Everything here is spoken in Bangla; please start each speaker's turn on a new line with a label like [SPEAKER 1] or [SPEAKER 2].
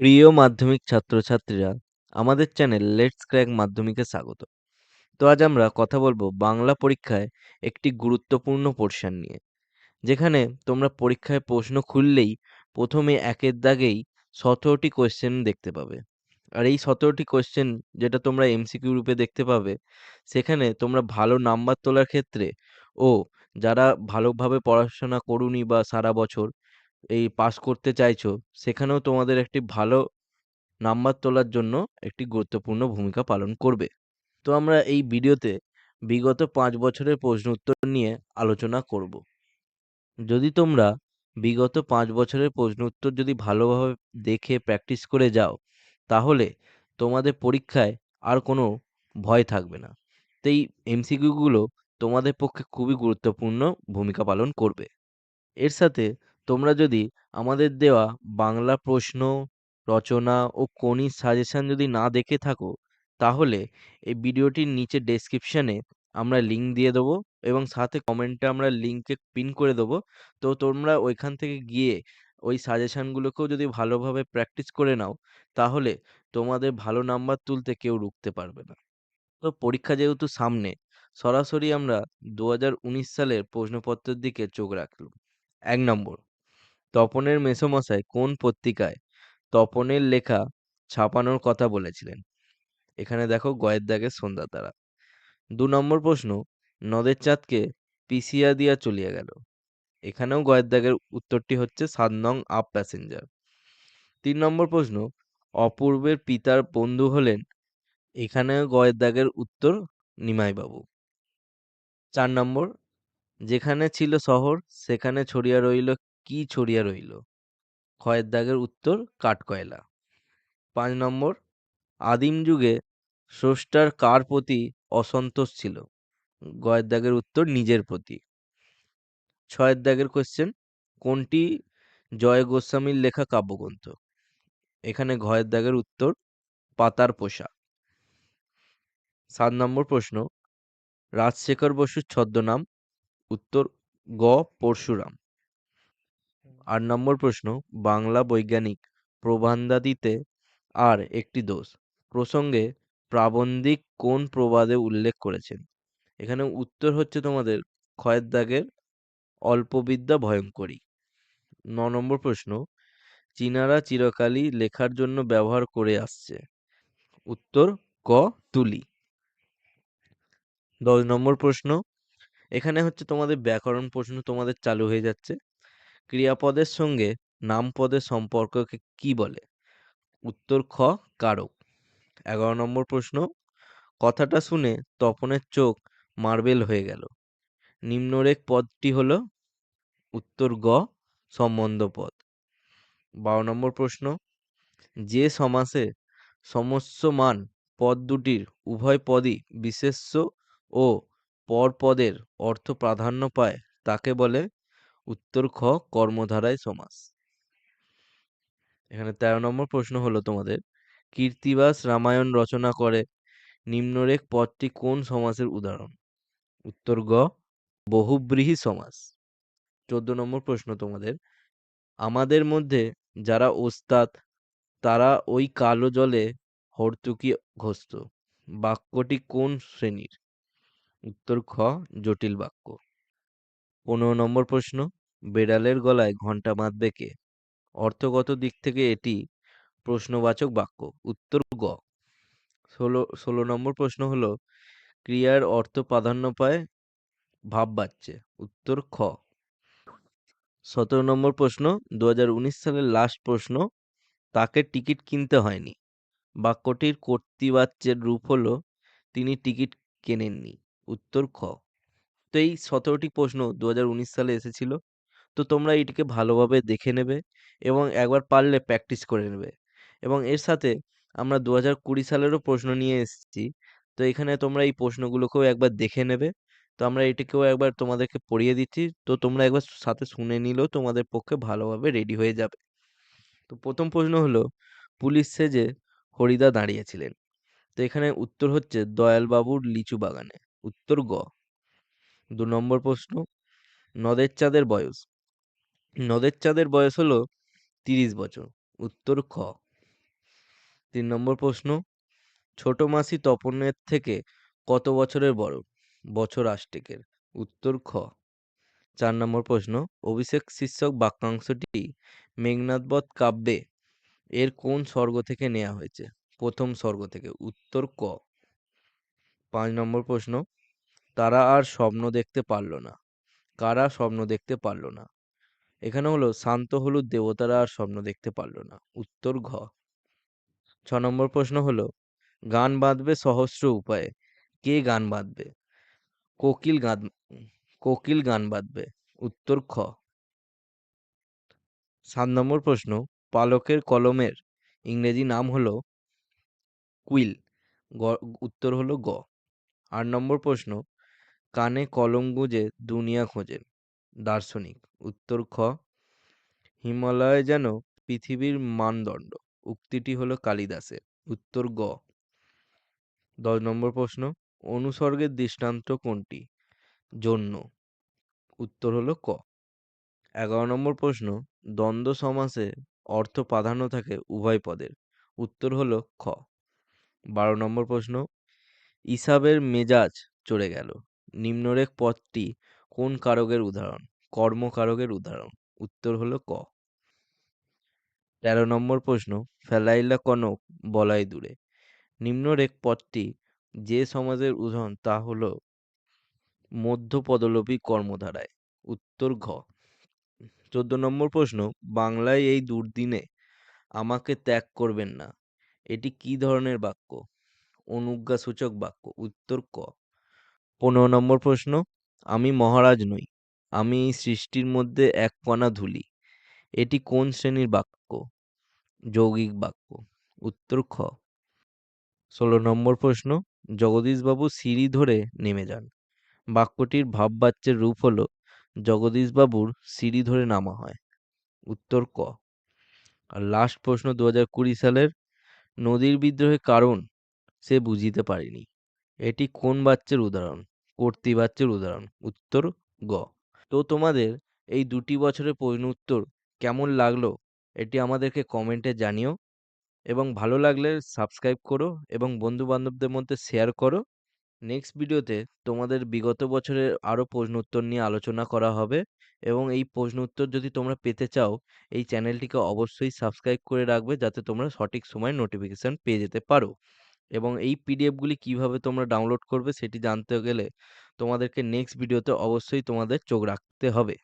[SPEAKER 1] প্রিয় মাধ্যমিক ছাত্রছাত্রীরা, আমাদের চ্যানেল লেটস ক্র্যাক মাধ্যমিকে স্বাগত। তো আজ আমরা কথা বলব বাংলা পরীক্ষায় একটি গুরুত্বপূর্ণ পোর্শন নিয়ে, যেখানে তোমরা পরীক্ষায় প্রশ্ন খুললেই প্রথমে একের দাগেই সতেরোটি কোয়েশ্চেন দেখতে পাবে। আর এই সতেরোটি কোয়েশ্চেন যেটা তোমরা এমসিকিউ রূপে দেখতে পাবে, সেখানে তোমরা ভালো নাম্বার তোলার ক্ষেত্রে ও যারা ভালোভাবে পড়াশোনা করুনি বা সারা বছর এই পাস করতে চাইছো, সেখানেও তোমাদের একটি ভালো নাম্বার তোলার জন্য একটি গুরুত্বপূর্ণ ভূমিকা পালন করবে। তো আমরা এই ভিডিওতে বিগত পাঁচ বছরের প্রশ্ন উত্তর নিয়ে আলোচনা করব। যদি তোমরা বিগত পাঁচ বছরের প্রশ্ন উত্তর যদি ভালোভাবে দেখে প্র্যাকটিস করে যাও, তাহলে তোমাদের পরীক্ষায় আর কোনো ভয় থাকবে না। তো এই এমসিকিউগুলো তোমাদের পক্ষে খুবই গুরুত্বপূর্ণ ভূমিকা পালন করবে। এর সাথে তোমরা যদি আমাদের দেওয়া বাংলা প্রশ্ন, রচনা ও কোনি সাজেশন যদি না দেখে থাকো, তাহলে এই ভিডিওটির নিচে ডেসক্রিপশানে আমরা লিঙ্ক দিয়ে দেবো এবং সাথে কমেন্টে আমরা লিঙ্কে পিন করে দেবো। তো তোমরা ওইখান থেকে গিয়ে ওই সাজেশনগুলোকেও যদি ভালোভাবে প্র্যাকটিস করে নাও, তাহলে তোমাদের ভালো নাম্বার তুলতে কেউ রুখতে পারবে না। তো পরীক্ষা যেহেতু সামনে, সরাসরি আমরা দু হাজার উনিশ সালের প্রশ্নপত্রের দিকে চোখ রাখলাম। এক নম্বর তপনের মেসোমশাই কোন পত্রিকায় তপনের লেখা ছাপানোর কথা বলেছিলেন? এখানে দেখো গয়ের দাগের সন্ধ্যা তারা। দু নম্বর প্রশ্ন, নদের চাঁদকে পিসিয়া দিয়া চলিয়া গেল। এখানেও গয়ের দাগের উত্তরটি হচ্ছে সাত নং আপ প্যাসেঞ্জার। তিন নম্বর প্রশ্ন, অপূর্বের পিতার বন্ধু হলেন এখানেও গয়ের দাগের উত্তর নিমাইবাবু। চার নম্বর, যেখানে ছিল শহর সেখানে ছড়িয়া রইল কি ছড়িয়া রইল? ক্ষয়ের দাগের উত্তর, কাঠকয়লা। পাঁচ নম্বর, আদিম যুগে স্রষ্টার কার প্রতি অসন্তোষ ছিল? গয়ের দাগের উত্তর, নিজের প্রতি। ছয়ের দাগের কোশ্চেন কোনটি জয় গোস্বামীর লেখা কাব্যগ্রন্থ? এখানে ঘয়ের দাগের উত্তর, পাতার পোষা সাত নম্বর প্রশ্ন, রাজশেখর বসুর ছদ্মনাম, উত্তর, গ, পরশুরাম। আট নম্বর প্রশ্ন, বাংলা বৈজ্ঞানিক প্রবন্ধাদিতে আর একটি দোষ। প্রসঙ্গে প্রাবন্ধিক কোন প্রবাদে উল্লেখ করেছেন? এখানে উত্তর হচ্ছে তোমাদের ক্ষয়ের দাগের অল্পবিদ্যা ভয়ঙ্করী। ন নম্বর প্রশ্ন, চীনারা চিরকালই লেখার জন্য ব্যবহার করে আসছে। উত্তর, ক, তুলি। দশ নম্বর প্রশ্ন, এখানে হচ্ছে তোমাদের ব্যাকরণ প্রশ্ন তোমাদের চালু হয়ে যাচ্ছে। ক্রিয়াপদের সঙ্গে নামপদের সম্পর্ককে কি বলে? উত্তর খ, কারক। এগারো নম্বর প্রশ্ন, কথাটা শুনে তপনের চোখ মার্বেল হয়ে গেল। নিম্নরেখ পদটি হল উত্তর গ, সম্বন্ধ পদ। বারো নম্বর প্রশ্ন, যে সমাসে সমস্যমান পদ দুটির উভয় পদই বিশেষ্য ও পরপদের অর্থ প্রাধান্য পায় তাকে বলে উত্তর খ, কর্মধারায় সমাস। এখানে তেরো নম্বর প্রশ্ন হলো তোমাদের কীর্তিবাস রামায়ণ রচনা করে নিম্নরেখ পদটি কোন সমাসের উদাহরণ? উত্তর গ, বহুব্রীহি সমাস। চোদ্দ নম্বর প্রশ্ন তোমাদের, আমাদের মধ্যে যারা ওস্তাদ, তারা ওই কালো জলে হর্তুকি ঘসত বাক্যটি কোন শ্রেণির? উত্তর খ, জটিল বাক্য। পনেরো নম্বর প্রশ্ন, বেড়ালের গলায় ঘণ্টা বাঁধবে কে? অর্থগত দিক থেকে এটি প্রশ্নবাচক বাক্য। উত্তর গ। ষোলো ষোলো নম্বর প্রশ্ন হলো, ক্রিয়ার অর্থ প্রাধান্য পায়, ভাব বাচ্চে উত্তর খ। সতেরো নম্বর প্রশ্ন দু হাজার উনিশ সালের লাস্ট প্রশ্ন, তাকে টিকিট কিনতে হয়নি। বাক্যটির কর্তৃবাচ্যের রূপ হলো, তিনি টিকিট কেনেননি। উত্তর খ। তো এই সতেরোটি প্রশ্ন দু হাজার উনিশ সালে এসেছিল। তো তোমরা এটিকে ভালোভাবে দেখে নেবে এবং একবার পারলে প্র্যাকটিস করে নেবে। এবং এর সাথে আমরা দু হাজার কুড়ি সালেরও প্রশ্ন নিয়ে এসেছি। তো এখানে তোমরা এই প্রশ্নগুলোকেও একবার দেখে নেবে। তো আমরা এটিকেও একবার তোমাদেরকে পড়িয়ে দিচ্ছি। তো তোমরা একবার সাথে শুনে নিলেও তোমাদের পক্ষে ভালোভাবে রেডি হয়ে যাবে। তো প্রথম প্রশ্ন হলো, পুলিশ সেজে হরিদা দাঁড়িয়েছিলেন। তো এখানে উত্তর হচ্ছে, দয়ালবাবুর লিচু বাগানে। উত্তর গ। দু নম্বর প্রশ্ন, নদের চাঁদের বয়স। নদের চাঁদের বয়স হলো তিরিশ বছর। উত্তর খ। তিন নম্বর প্রশ্ন, ছোট মাসি তপনের থেকে কত বছরের বড়? বছর আষ্টিকের। উত্তর খ। চার নম্বর প্রশ্ন, অভিষেক শীর্ষক বাক্যাংশটি মেঘনাদবধ কাব্যে এর কোন স্বর্গ থেকে নেওয়া হয়েছে? প্রথম স্বর্গ থেকে। উত্তর ক। পাঁচ নম্বর প্রশ্ন তারা আর স্বপ্ন দেখতে পারল না। কারা স্বপ্ন দেখতে পারল না? এখানে হলো, শান্ত হলুদ দেবতারা আর স্বপ্ন দেখতে পারল না। উত্তর ঘ। ছ নম্বর প্রশ্ন হলো, গান বাঁধবে সহস্র উপায়ে। কে গান বাঁধবে? কোকিল গান কোকিল গান বাঁধবে। উত্তর খ। সাত নম্বর প্রশ্ন, পালকের কলমের ইংরেজি নাম হলো কুইল। গ, উত্তর হলো গ। আট নম্বর প্রশ্ন কানে কলম গুঁজে দুনিয়া খোঁজেন। দার্শনিক। উত্তর খ, হিমালয় যেন পৃথিবীর মানদণ্ড। উক্তিটি হলো কালিদাসের। উত্তর গ, দশ নম্বর প্রশ্ন, অনুসর্গের দৃষ্টান্ত কোনটি? জন্য। উত্তর হলো ক। এগারো নম্বর প্রশ্ন, দ্বন্দ্ব সমাসে অর্থ প্রাধান্য থাকে উভয় পদের? উত্তর হলো খ। বারো নম্বর প্রশ্ন, ইসাবের মেজাজ চড়ে গেল। নিম্নরেখ পদটি কোন কারকের উদাহরণ? কর্মকারকের উদাহরণ। উত্তর হলো ক। তেরো নম্বর প্রশ্ন, ফেলাইলা কনক বলাই দূরে। নিম্নরেখ পদটি যে সমাজের উদাহরণ তা হলো মধ্যপদলোপী কর্মধারায়। উত্তর ঘ। চোদ্দ নম্বর প্রশ্ন, বাংলায় এই দুর্দিনে আমাকে ত্যাগ করবেন না। এটি কি ধরনের বাক্য? অনুজ্ঞাসূচক বাক্য। উত্তর ক। পনেরো নম্বর প্রশ্ন, আমি মহারাজ নই, আমি সৃষ্টির মধ্যে এক কণা ধুলি। এটি কোন শ্রেণির বাক্য? যৌগিক বাক্য। উত্তর খ। ষোলো নম্বর প্রশ্ন, জগদীশবাবু সিঁড়ি ধরে নেমে যান। বাক্যটির ভাববাচ্যের রূপ হলো, জগদীশবাবুর সিঁড়ি ধরে নামা হয়। উত্তর ক। আর লাস্ট প্রশ্ন দু হাজার কুড়ি সালের, নদীর বিদ্রোহের কারণ? সে বুঝিতে পারেনি। এটি কোন বাচ্চার উদাহরণ? কর্তৃবাচ্যের উদাহরণ, উত্তর গ। তো তোমাদের এই দুটি বছরের উত্তর কেমন লাগল এটি আমাদেরকে কমেন্টে জানিও এবং ভালো লাগলে সাবস্ক্রাইব করো এবং বন্ধু বান্ধবদের মধ্যে শেয়ার করো। নেক্সট ভিডিওতে তোমাদের বিগত বছরের আরও প্রশ্ন উত্তর নিয়ে আলোচনা করা হবে এবং এই প্রশ্ন উত্তর যদি তোমরা পেতে চাও, এই চ্যানেলটিকে অবশ্যই সাবস্ক্রাইব করে রাখবে যাতে তোমরা সঠিক সময় নোটিফিকেশান পেয়ে যেতে পারো। এবং এই পিডিএফগুলি কীভাবে তোমরা ডাউনলোড করবে সেটি জানতে গেলে তোমাদেরকে নেক্সট ভিডিওতে অবশ্যই তোমাদের চোখ রাখতে হবে।